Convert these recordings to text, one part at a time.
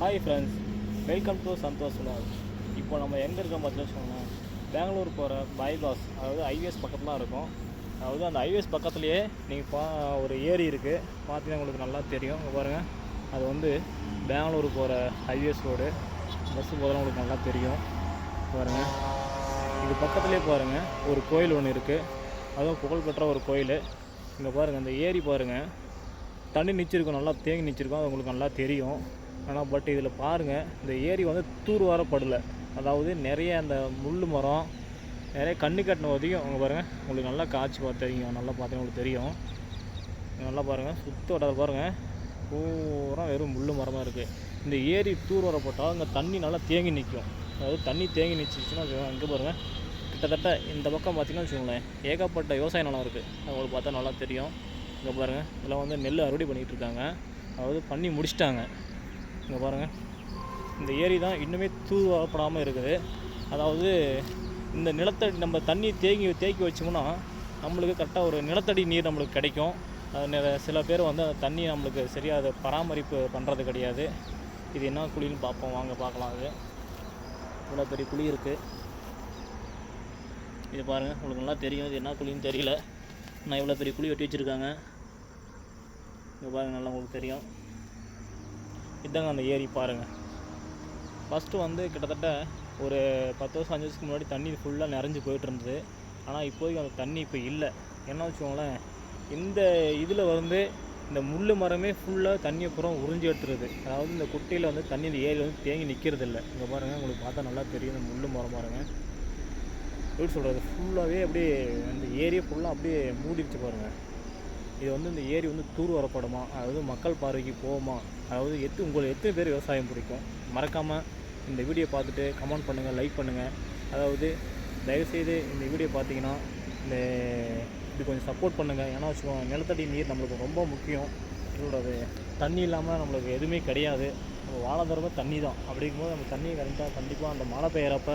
Hi friends welcome to Santosh vlog. இப்போ நம்ம எங்கே இருக்கோம் பார்த்தீங்கன்னா வச்சுக்கோங்க பெங்களூர் போகிற பைபாஸ் அதாவது ஹைவேஸ் பக்கத்தில் இருக்கும். அதாவது அந்த ஹைவேஸ் பக்கத்துலேயே நீங்கள் பா ஒரு ஏரி இருக்குது பார்த்தீங்கன்னா உங்களுக்கு நல்லா தெரியும். பாருங்கள் அது வந்து பெங்களூர் போகிற ஹைவேஸ் ரோடு பஸ்ஸு போதெல்லாம் உங்களுக்கு நல்லா தெரியும். பாருங்கள் இது பக்கத்துலேயே பாருங்கள் ஒரு கோயில் ஒன்று இருக்குது அதுவும் புகழ்பெற்ற ஒரு கோயில். இங்கே பாருங்கள் இந்த ஏரி பாருங்கள் தண்ணி நிச்சிருக்கும். நல்லா தேங்கி நிச்சிருக்கும். அது உங்களுக்கு நல்லா தெரியும். ஆனால் பட் இதில் பாருங்கள் இந்த ஏரி வந்து தூர்வாரப்படலை. அதாவது நிறைய அந்த முள் மரம் நிறைய கண்ணு கட்டின உதவியும் அங்கே பாருங்கள் உங்களுக்கு நல்லா காய்ச்சி பார்த்து தெரியும் நல்லா பார்த்தீங்கன்னா உங்களுக்கு தெரியும். நல்லா பாருங்கள் சுத்த வட்டத்தை பாருங்கள் பூரா வெறும் முள் மரமாக இருக்குது இந்த ஏரி தூர் வரப்பட்டால் அங்கே தண்ணி நல்லா தேங்கி நிற்கும் அதாவது தண்ணி தேங்கி நிச்சிச்சுன்னா அங்கே பாருங்கள் கிட்டத்தட்ட இந்த பக்கம் பார்த்திங்கன்னா வச்சுக்கோங்களேன் ஏகப்பட்ட விவசாய நிலம் இருக்குது அவங்களுக்கு பார்த்தா நல்லா தெரியும். இங்கே பாருங்கள் இதெல்லாம் வந்து நெல் அறுவடை பண்ணிகிட்டு இருக்காங்க. அதாவது பண்ணி முடிச்சிட்டாங்க. இங்கே பாருங்கள் இந்த ஏரி தான் இன்னுமே தூர்வாரப்படாமல் இருக்குது. அதாவது இந்த நிலத்தடி நம்ம தண்ணி தேங்கி தேக்கி வச்சோம்னா நம்மளுக்கு கரெக்டாக ஒரு நிலத்தடி நீர் நம்மளுக்கு கிடைக்கும். அது சில பேர் வந்து அந்த தண்ணி நம்மளுக்கு சரியாக அதை பராமரிப்பு பண்ணுறது கிடையாது. இது என்ன குழின்னு பார்ப்போம். வாங்க பார்க்கலாம். அது இவ்வளோ பெரிய குழி இருக்குது இது பாருங்கள் உங்களுக்கு நல்லா தெரியும். இது என்ன குழின்னு தெரியல. நான் இவ்வளோ பெரிய குழி வெட்டி வச்சுருக்காங்க. இங்கே பாருங்கள் நல்லா உங்களுக்கு தெரியும். இதாங்க அந்த ஏரி பாருங்கள் ஃபஸ்ட்டு வந்து கிட்டத்தட்ட ஒரு பத்து வருஷம் அஞ்சு வருஷத்துக்கு முன்னாடி தண்ணி ஃபுல்லாக நிறைஞ்சு போயிட்டு இருந்தது. ஆனால் இப்போதைக்கு அந்த தண்ணி இப்போ இல்லை. என்ன வச்சுக்கோங்களேன் இந்த இதில் வந்து இந்த முள் மரமே ஃபுல்லாக தண்ணியை பூரா உறிஞ்சி எடுத்துருது. அதாவது இந்த குட்டையில் வந்து தண்ணி இந்த ஏரியில் வந்து தேங்கி நிற்கிறது இல்லை இங்கே பாருங்கள் உங்களுக்கு பார்த்தா நல்லா தெரியும் இந்த முள் மரம் பாருங்கள் எப்படி சொல்கிறது ஃபுல்லாகவே அப்படியே அந்த ஏரியை ஃபுல்லாக அப்படியே மூடிடுச்சு பாருங்கள் இது வந்து இந்த ஏரி வந்து தூர் வரப்படுமா? அதாவது மக்கள் பார்வைக்கு போகுமா? அதாவது எத்து உங்களுக்கு எத்தனை பேர் விவசாயம் பிடிக்கும்? மறக்காமல் இந்த வீடியோ பார்த்துட்டு கமெண்ட் பண்ணுங்கள் லைக் பண்ணுங்கள் அதாவது தயவுசெய்து இந்த வீடியோ பார்த்தீங்கன்னா இந்த இது கொஞ்சம் சப்போர்ட் பண்ணுங்கள் ஏன்னா வச்சுக்கோங்க நிலத்தடி நீர் நம்மளுக்கு ரொம்ப முக்கியம். சொல்கிறது தண்ணி இல்லாமல் நம்மளுக்கு எதுவுமே கிடையாது. நம்ம வாழ்ந்துறப்ப தண்ணி தான். அப்படிங்கும்போது நம்ம தண்ணியை கரெக்டாக கண்டிப்பாக அந்த மழை பெய்கிறப்ப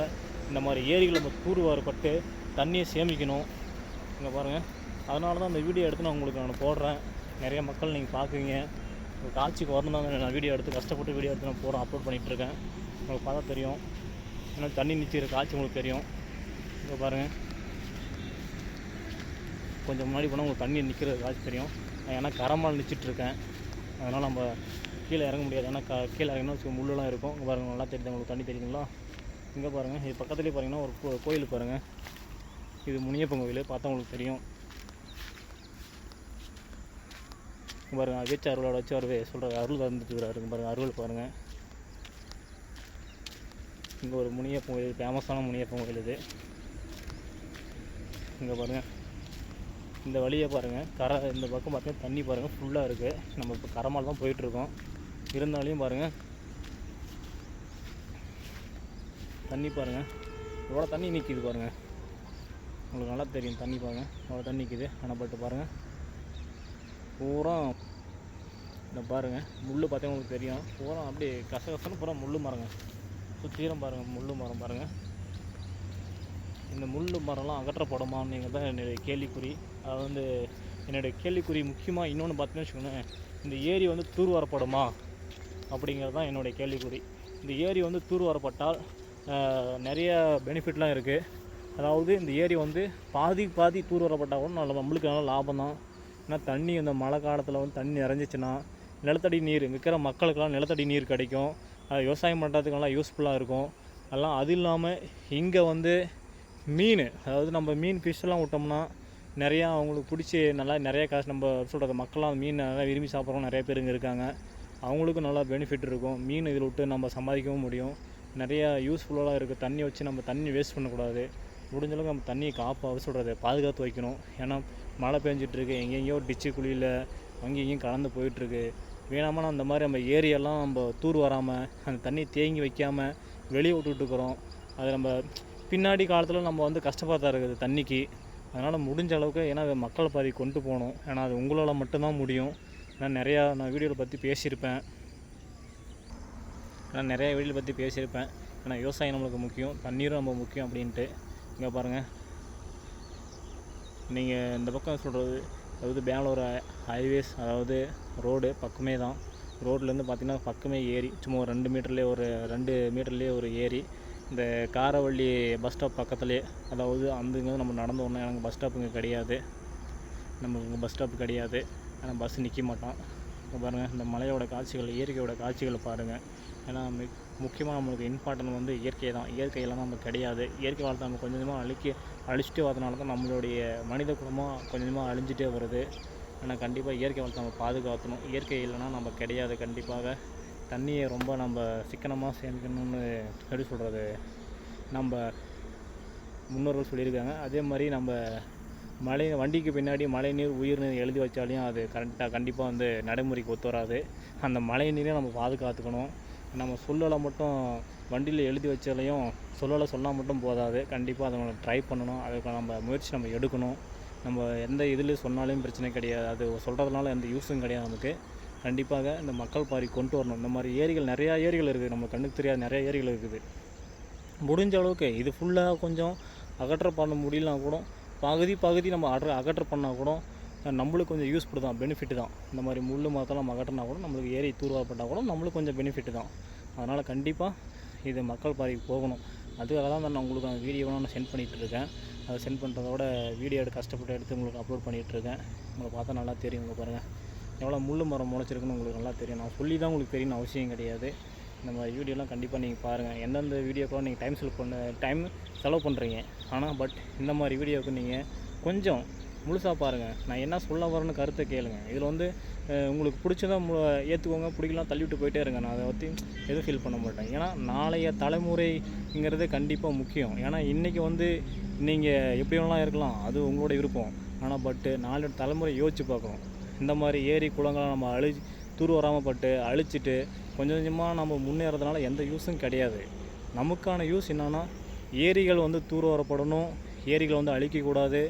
இந்த மாதிரி ஏரிகள் நம்ம தூர் வரப்பட்டு தண்ணியை சேமிக்கணும். இங்கே பாருங்கள் அதனால தான் அந்த வீடியோ எடுத்து நான் உங்களுக்கு நான் போடுறேன். நிறைய மக்கள் நீங்கள் பார்க்குறீங்க. உங்கள் காட்சிக்கு வரணும் தான் நான் வீடியோ எடுத்து கஷ்டப்பட்டு வீடியோ எடுத்து நான் போகிறேன் அப்லோட் பண்ணிகிட்ருக்கேன் உங்களுக்கு பார்த்தா தெரியும். ஏன்னா தண்ணி நிற்கிற காட்சி உங்களுக்கு தெரியும். இங்கே பாருங்கள் கொஞ்சம் முன்னாடி போனால் உங்களுக்கு தண்ணி நிற்கிற காட்சி தெரியும். நான் ஏன்னா கரமால் நிச்சிட்ருக்கேன் அதனால் நம்ம கீழே இறங்க முடியாது. ஏன்னா க கீழே இறங்கினா வச்சுக்க முள்ளெல்லாம் இருக்கும். இங்கே பாருங்கள் நல்லா தெரியுது. உங்களுக்கு தண்ணி தெரியுங்களா இங்கே பாருங்கள் இது பக்கத்துலேயே பாருங்கன்னா ஒரு கோ- கோயில் பாருங்கள் இது முனியப்பன் கோயில். பார்த்தா உங்களுக்கு தெரியும். பாருங்கள் பாருங்க. அருளோட வச்சு அவர் சொல்கிற அருள் தந்துட்டு பாருங்க. அருள் பாருங்க. இங்கே ஒரு முனியப்பன் கோயில் ஃபேமஸான முனியப்பன் கோயில் இது. இங்கே பாருங்கள் இந்த வழியை பாருங்கள் கரை இந்த பக்கம் பார்த்தீங்கன்னா தண்ணி பாருங்கள் ஃபுல்லாக இருக்குது நம்ம இப்போ கரமால் தான் போயிட்டுருக்கோம் இருந்தாலையும் பாருங்கள் தண்ணி பாருங்கள் எவ்வளோ தண்ணி நிற்கிது பாருங்கள் உங்களுக்கு நல்லா தெரியும். தண்ணி பாருங்கள் எவ்வளோ தண்ணி நிற்கிது ஆனால் பட்டு பாருங்கள் பூரா இந்த பாருங்கள் முள் பார்த்தா உங்களுக்கு தெரியும். பூரா அப்படியே கசகசன்னு பூரா முள் மரங்க. சுற்றிலும் பாருங்கள் முள் மரம் பாருங்கள் இந்த முள் மரம்லாம் அகற்றப்படுமான்னு தான் என்னுடைய கேள்விக்குறி. அது வந்து என்னுடைய கேள்விக்குறி முக்கியமாக இன்னொன்று பார்த்தீங்கன்னு வச்சுக்கோங்களேன் இந்த ஏரி வந்து தூர் வரப்படுமா? அப்படிங்கிறது தான் என்னுடைய கேள்விக்குறி. இந்த ஏரி வந்து தூர் வரப்பட்டால் நிறைய பெனிஃபிட்லாம் இருக்குது அதாவது இந்த ஏரி வந்து பாதி பாதி தூர் வரப்பட்டால் கூட நல்ல நம்மளுக்கு நல்ல லாபம் தான் ஏன்னா தண்ணி இந்த மழை காலத்தில் வந்து தண்ணி நிறைஞ்சிச்சுன்னா நிலத்தடி நீர் இங்கே இருக்கிற மக்களுக்கெல்லாம் நிலத்தடி நீர் கிடைக்கும். அது விவசாயம் பண்ணுறதுக்கு நல்லா யூஸ்ஃபுல்லாக இருக்கும். அதெல்லாம் அது இல்லாமல் இங்கே வந்து மீன் அதாவது நம்ம மீன் ஃபிஷ்லாம் விட்டோம்னா நிறையா அவங்களுக்கு பிடிச்சி நல்லா நிறைய காசு நம்ம சொல்கிறது மக்கள்லாம் மீன் நல்லா விரும்பி சாப்பிட்றவங்க நிறைய பேர் இங்கே இருக்காங்க. அவங்களுக்கும் நல்லா பெனிஃபிட் இருக்கும். மீன் இதில் விட்டு நம்ம சம்பாதிக்கவும் முடியும். நிறையா யூஸ்ஃபுல்லாக இருக்குது தண்ணி வச்சு நம்ம தண்ணி வேஸ்ட் பண்ணக்கூடாது. முடிஞ்சளவுக்கு நம்ம தண்ணியை காப்பாக சொல்கிறது பாதுகாத்து வைக்கணும். ஏன்னா மழை பெஞ்சிட்ருக்கு எங்கெங்கேயோ டிச்சு குழியில் அங்கேயும் இங்கேயும் கலந்து போயிட்டுருக்கு வீணாமல் அந்த மாதிரி நம்ம ஏரியெல்லாம் நம்ம தூர் வராமல் அந்த தண்ணி தேங்கி வைக்காமல் வெளியே விட்டுட்டு இருக்கிறோம் அது நம்ம பின்னாடி காலத்தில் நம்ம வந்து கஷ்டப்பட்டா இருக்குது தண்ணிக்கு. அதனால் முடிஞ்ச அளவுக்கு ஏன்னா மக்கள் பாதி கொண்டு போகணும். ஏன்னா அது உங்களால் மட்டும்தான் முடியும். நான் நிறையா நான் வீடியோவில் பற்றி பேசியிருப்பேன். நான் நிறையா வீடியோவில் பற்றி பேசியிருப்பேன். ஏன்னா விவசாயம் நம்மளுக்கு முக்கியம் தண்ணீரும் நம்ம முக்கியம் அப்படின்ட்டு. இங்கே பாருங்கள் நீங்கள் இந்த பக்கம் சொல்கிறது அதாவது பெங்களூர் ஹைவேஸ் அதாவது ரோடு பக்கமே தான். ரோட்லேருந்து பார்த்திங்கன்னா பக்கமே ஏரி. சும்மா ஒரு ரெண்டு மீட்டர்லேயே ஒரு ரெண்டு மீட்டர்லேயே ஒரு ஏரி. இந்த காரவள்ளி பஸ் ஸ்டாப் பக்கத்துலேயே அதாவது அந்துங்க நம்ம நடந்து வரணும் எனக்கு பஸ் ஸ்டாப் இங்கே கிடையாது. நம்ம இங்கே பஸ் ஸ்டாப் கிடையாது. ஆனால் பஸ் நிற்க மாட்டோம் பாருங்கள் இந்த மலையோட காட்சிகள் இயற்கையோட காட்சிகளை பாருங்கள் ஏன்னா மிக் முக்கியமாக நம்மளுக்கு இம்பார்ட்டன்ட் வந்து இயற்கை தான். இயற்கை இயற்கையெல்லாம் நம்ம கிடையாது. இயற்கை வளர்த்து நம்ம கொஞ்சம் கொஞ்சமாக அழிக்க அழிச்சிட்டு வரதுனால தான் நம்மளுடைய மனித குலமாக கொஞ்சம் கொஞ்சமாக அழிஞ்சிட்டே வருது. ஆனால் கண்டிப்பாக இயற்கை வளத்தை நம்ம பாதுகாக்கணும். இயற்கை இல்லைன்னா நம்ம கிடையாது கண்டிப்பாக. தண்ணியை ரொம்ப நம்ம சிக்கனமாக சேமிக்கணும்னு எப்படி சொல்கிறது நம்ம முன்னோர்கள் சொல்லியிருக்காங்க. அதே மாதிரி நம்ம மழை வண்டிக்கு பின்னாடி மழைநீர் உயிர்நீர் எழுதி வச்சாலையும் அது கரெக்டாக கண்டிப்பாக வந்து நடைமுறைக்கு ஒத்து வராது. அந்த மழை நீரையும் நம்ம பாதுகாத்துக்கணும். நம்ம சொல்லலை மட்டும் வண்டியில் எழுதி வச்சாலையும் சொல்லலை சொன்னால் மட்டும் போதாது. கண்டிப்பாக அதை நம்ம ட்ரை பண்ணணும். அதுக்கு நம்ம முயற்சி நம்ம எடுக்கணும். நம்ம எந்த இதில் சொன்னாலும் பிரச்சனை கிடையாது. அது சொல்கிறதுனால எந்த யூஸும் கிடையாது நமக்கு. கண்டிப்பாக இந்த மக்கள் பாரி கொண்டு வரணும். இந்த மாதிரி ஏரிகள் நிறையா ஏரிகள் இருக்குது. நம்ம கண்ணுக்கு தெரியாத நிறையா ஏரிகள் இருக்குது. முடிஞ்ச அளவுக்கு இது ஃபுல்லாக கொஞ்சம் அகற்ற பண்ண முடியலனா கூட பகுதி பகுதி நம்ம அகற்ற அகற்ற பண்ணால் கூட நம்மளுக்கு கொஞ்சம் யூஸ்ஃபுல் தான் பெனிஃபிட் தான். இந்த மாதிரி முள் மரத்தெல்லாம் மகட்டினா கூட நம்மளுக்கு ஏரி தூர்வாரப்பட்டால் கூட நம்மளுக்கு கொஞ்சம் பெனிஃபிட் தான். அதனால் கண்டிப்பாக இது மக்கள் பாதைக்கு போகணும். அதுக்காக தான் நான் உங்களுக்கு அந்த வீடியோலாம் நான் சென்ட் பண்ணிகிட்டு இருக்கேன். அதை சென்ட் பண்ணுறதோட வீடியோ எடுத்து கஷ்டப்பட்டு எடுத்து உங்களுக்கு அப்லோட் பண்ணிகிட்டு இருக்கேன். உங்களை பார்த்தா நல்லா தெரியும் உங்களுக்கு பாருங்கள் எவ்வளோ முள் மரம் முளைச்சிருக்குன்னு உங்களுக்கு நல்லா தெரியும். நான் சொல்லி தான் உங்களுக்கு தெரியும்னு அவசியம் கிடையாது. இந்த மாதிரி வீடியோலாம் கண்டிப்பாக நீங்கள் பாருங்கள் எந்தெந்த வீடியோக்கெலாம் நீங்கள் டைம் செலவு பண்ண டைம் செலவு பண்ணுறீங்க ஆனால் பட் இந்த மாதிரி வீடியோவுக்கு நீங்கள் கொஞ்சம் முழுசாக பாருங்கள் நான் என்ன சொல்ல வரேன்னு கருத்தை கேளுங்க. இதில் வந்து உங்களுக்கு பிடிச்சதா மு ஏற்றுக்கோங்க பிடிக்கலாம் தள்ளிவிட்டு போயிட்டே இருங்க. நான் அதை பற்றி எதுவும் ஃபீல் பண்ண மாட்டேன். ஏன்னா நாளைய தலைமுறைங்கிறது கண்டிப்பாக முக்கியம். ஏன்னா இன்றைக்கி வந்து நீங்கள் எப்படி வேணாலும் இருக்கலாம். அது உங்களோட விருப்பம். ஆனால் பட்டு நாளையோட தலைமுறை யோசிச்சு பார்க்கணும். இந்த மாதிரி ஏரி குளங்களை நம்ம அழி தூர் வராமல் பட்டு அழிச்சிட்டு கொஞ்சம் கொஞ்சமாக நம்ம முன்னேறதுனால எந்த யூஸும் கிடையாது. நமக்கான யூஸ் என்னென்னா ஏரிகள் வந்து தூர் வரப்படணும். ஏரிகளை வந்து அழிக்கக்கூடாது.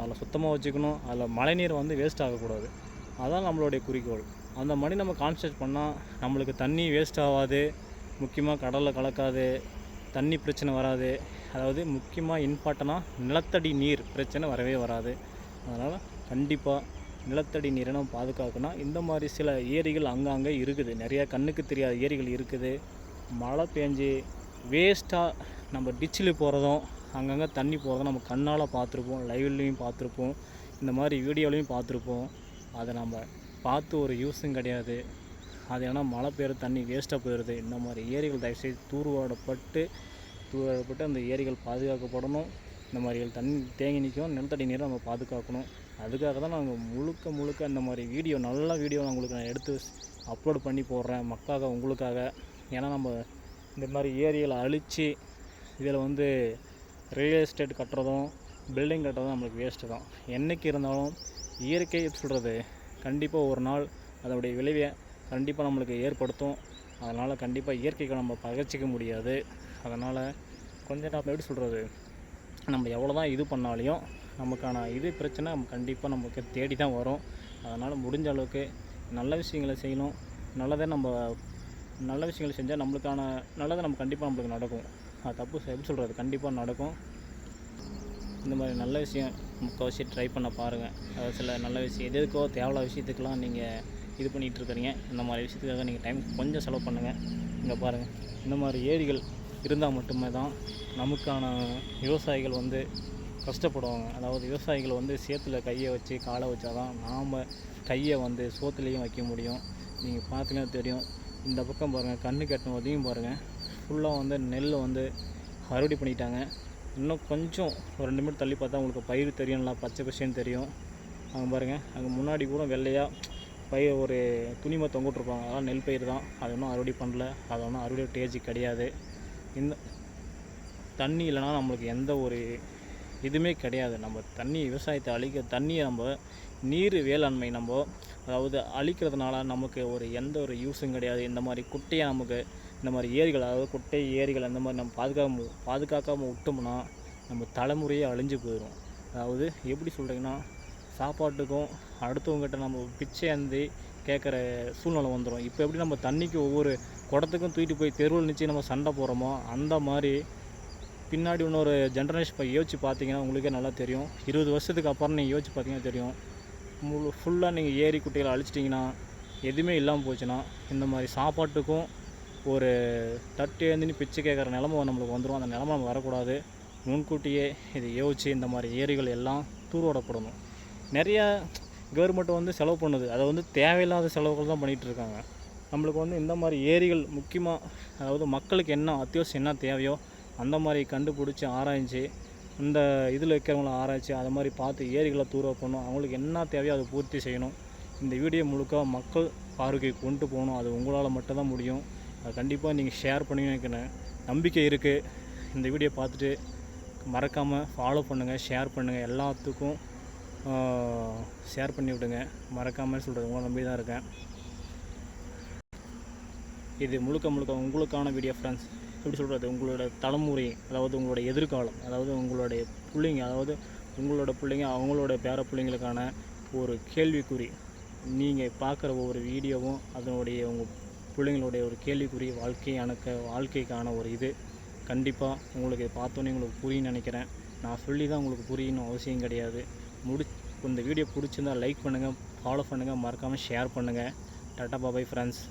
அதில் சுத்தமாக வச்சுக்கணும் அதில் மழைநீர் வந்து வேஸ்ட் ஆகக்கூடாது. அதான் நம்மளுடைய குறிக்கோள். அந்த மாதிரி நம்ம கான்சன்ட்ரேட் பண்ணால் நம்மளுக்கு தண்ணி வேஸ்ட் ஆகாது முக்கியமாக கடலில் கலக்காது தண்ணி பிரச்சனை வராது. அதாவது முக்கியமாக இம்பார்ட்டனாக நிலத்தடி நீர் பிரச்சனை வரவே வராது. அதனால் கண்டிப்பாக நிலத்தடி நீரை நம்ம பாதுகாக்கணும். இந்த மாதிரி சில ஏரிகள் அங்கங்கே இருக்குது. நிறையா கண்ணுக்கு தெரியாத ஏரிகள் இருக்குது. மழை பெஞ்சு வேஸ்ட்டாக நம்ம டிச்சில் போகிறதும் அங்கங்கே தண்ணி போகிறத நம்ம கண்ணால் பார்த்துருப்போம் லைவ்லேயும் பார்த்துருப்போம் இந்த மாதிரி வீடியோலையும் பார்த்துருப்போம். அதை நம்ம பார்த்து ஒரு யூஸும் கிடையாது. அது ஏன்னா மழை பெய்கிற தண்ணி வேஸ்ட்டாக போயிடுது. இந்த மாதிரி ஏரிகள் தயவுசெய்து தூர்வாடப்பட்டு தூர்வாடப்பட்டு அந்த ஏரிகள் பாதுகாக்கப்படணும். இந்த மாதிரி தண்ணி தேங்கி நிற்கும் நிலத்தடி நீரை நம்ம பாதுகாக்கணும். அதுக்காக தான் நாங்கள் முழுக்க முழுக்க இந்த மாதிரி வீடியோ நல்ல வீடியோ நான் உங்களுக்கு நான் எடுத்து அப்லோட் பண்ணி போடுறேன் மக்காக உங்களுக்காக. ஏன்னா நம்ம இந்த மாதிரி ஏரிகளை அழித்து இதில் வந்து ரியல் எஸ்டேட் கட்டுறதும் பில்டிங் கட்டுறதும் நம்மளுக்கு வேஸ்ட்டு தான். என்றைக்கு இருந்தாலும் இயற்கை எப்படி சொல்கிறது கண்டிப்பாக ஒரு நாள் அதோடைய விளைவை கண்டிப்பாக நம்மளுக்கு ஏற்படுத்தும். அதனால் கண்டிப்பாக இயற்கைக்கு நம்ம பகைச்சிக்க முடியாது. அதனால் கொஞ்சம் நம்ம எப்படி சொல்கிறது நம்ம எவ்வளோ தான் இது பண்ணாலையும் நமக்கான இது பிரச்சனை நம்ம கண்டிப்பாக நமக்கு தேடி தான் வரும். அதனால் முடிஞ்ச அளவுக்கு நல்ல விஷயங்களை செய்யணும். நல்லதை நம்ம நல்ல விஷயங்களை செஞ்சால் நம்மளுக்கான நல்லதை நம்ம கண்டிப்பாக நம்மளுக்கு நடக்கும். தப்பு எப்படி சொல்கிறது கண்டிப்பாக நடக்கும். இந்த மாதிரி நல்ல விஷயம் முக்கால்வாசி ட்ரை பண்ண பாருங்கள் அதாவது சில நல்ல விஷயம் எது எதுக்கோ தேவையில்லாத விஷயத்துக்கெலாம் நீங்கள் இது பண்ணிகிட்டு இருக்கிறீங்க. இந்த மாதிரி விஷயத்துக்காக நீங்கள் டைம் கொஞ்சம் செலவு பண்ணுங்கள் இங்கே பாருங்கள் இந்த மாதிரி ஏரிகள் இருந்தால் மட்டுமே தான் நமக்கான விவசாயிகள் வந்து கஷ்டப்படுவாங்க. அதாவது விவசாயிகள் வந்து சேத்துல கையை வச்சு காலை வச்சா தான் நாம் கையை வந்து சோத்துலேயும் வைக்க முடியும். நீங்கள் பார்த்தீங்கன்னா தெரியும். இந்த பக்கம் பாருங்கள் கண்ணு கட்டின உதவியும் பாருங்கள் ஃபுல்லாக வந்து நெல் வந்து அறுவடை பண்ணிட்டாங்க. இன்னும் கொஞ்சம் ஒரு ரெண்டு மீட்டர் தள்ளி பார்த்தா உங்களுக்கு பயிர் தெரியும் நல்லா பச்சை பசேன்னு தெரியும். அங்கே பாருங்கள் அங்கே முன்னாடி கூட வெள்ளையாக பயிர் ஒரு துணிமை தொங்கிட்டுருப்பாங்க அதெல்லாம் நெல் பயிர் தான். அது ஒன்றும் அறுவடை பண்ணல. அது ஒன்றும் அறுவடை ஸ்டேஜ் கிடையாது. இந்த தண்ணி இல்லைன்னா நம்மளுக்கு எந்த ஒரு இதுவுமே கிடையாது. நம்ம தண்ணி விவசாயத்தை அழிக்க தண்ணியை நம்ம நீர் வேளாண்மை நம்ம அதாவது அழிக்கிறதுனால நமக்கு ஒரு எந்த ஒரு யூஸும் கிடையாது. இந்த மாதிரி குட்டையை நமக்கு இந்த மாதிரி ஏரிகள் அதாவது குட்டை ஏரிகள் அந்த மாதிரி நம்ம பாதுகாக்க பாதுகாக்காமல் விட்டோம்னா நம்ம தலைமுறையே அழிஞ்சு போயிடும் அதாவது எப்படி சொல்கிறீங்கன்னா சாப்பாட்டுக்கும் அடுத்தவங்ககிட்ட நம்ம பிச்சை அந்தி கேட்குற சூழ்நிலை வந்துடும் இப்போ எப்படி நம்ம தண்ணிக்கு ஒவ்வொரு குடத்துக்கும் தூக்கிட்டு போய் தெருவில் நிச்சு நம்ம சண்டை போகிறோமோ அந்த மாதிரி பின்னாடி இன்னொரு ஜென்ரேஷன் இப்போ யோசிச்சு பார்த்தீங்கன்னா உங்களுக்கே நல்லா தெரியும். இருபது வருஷத்துக்கு அப்புறம் நீங்கள் யோசிச்சு பார்த்தீங்கன்னா தெரியும். முழு ஃபுல்லாக நீங்கள் ஏரி குட்டைகளை அழிச்சிட்டிங்கன்னா எதுவுமே இல்லாமல் போச்சுன்னா இந்த மாதிரி சாப்பாட்டுக்கும் ஒரு தட்டு எழுந்தினி பிச்சு கேட்குற நிலமை நம்மளுக்கு வந்துடும். அந்த நிலமை நம்ம வரக்கூடாது. முன்கூட்டியே இதை யோசிச்சு இந்த மாதிரி ஏரிகள் எல்லாம் தூர்வாடப்படணும் நிறைய கவர்மெண்ட் வந்து செலவு பண்ணுது. அதை வந்து தேவையில்லாத செலவுகள் தான் பண்ணிகிட்டு இருக்காங்க. நம்மளுக்கு வந்து இந்த மாதிரி ஏரிகள் முக்கியமாக அதாவது மக்களுக்கு என்ன அத்தியாவசியம் என்ன தேவையோ அந்த மாதிரி கண்டுபிடிச்சி ஆராய்ஞ்சு இந்த இதில் இருக்கிறவங்கள ஆராய்ச்சி அதை மாதிரி பார்த்து ஏரிகளை தூர பண்ணணும் அவங்களுக்கு என்ன தேவையோ அதை பூர்த்தி செய்யணும். இந்த வீடியோ முழுக்க மக்கள் பார்வைக்கு கொண்டு போகணும். அது உங்களால் மட்டும்தான் முடியும். அது கண்டிப்பாக நீங்கள் ஷேர் பண்ணுவீங்கன்னு எனக்கு நம்பிக்கை இருக்குது இந்த வீடியோ பார்த்துட்டு மறக்காமல் ஃபாலோ பண்ணுங்கள் ஷேர் பண்ணுங்கள் எல்லாத்துக்கும் ஷேர் பண்ணி விடுங்க. மறக்காமல் சொல்கிறது உங்களை நம்பி தான் இருக்கேன். இது முழுக்க முழுக்க உங்களுக்கான வீடியோ ஃப்ரெண்ட்ஸ் எப்படி சொல்கிறது உங்களோட தலைமுறை அதாவது உங்களோட எதிர்காலம் அதாவது உங்களுடைய பிள்ளைங்க அதாவது உங்களோட பிள்ளைங்க அவங்களோட பேர பிள்ளைங்களுக்கான ஒரு கேள்விக்குறி. நீங்கள் பார்க்குற ஒவ்வொரு வீடியோவும் அதனுடைய உங்கள் பிள்ளைங்களுடைய ஒரு கேள்விக்குறி வாழ்க்கை அணக்க வாழ்க்கைக்கான ஒரு இது. கண்டிப்பாக உங்களுக்கு இதை பார்த்தோன்னே உங்களுக்கு புரியும்னு நினைக்கிறேன். நான் சொல்லி தான் உங்களுக்கு புரியணும் அவசியம் கிடையாது. முடி இந்த வீடியோ பிடிச்சிருந்தா லைக் பண்ணுங்கள் ஃபாலோ பண்ணுங்கள் மறக்காமல் ஷேர் பண்ணுங்கள் டாட்டா பாபாய் ஃப்ரெண்ட்ஸ்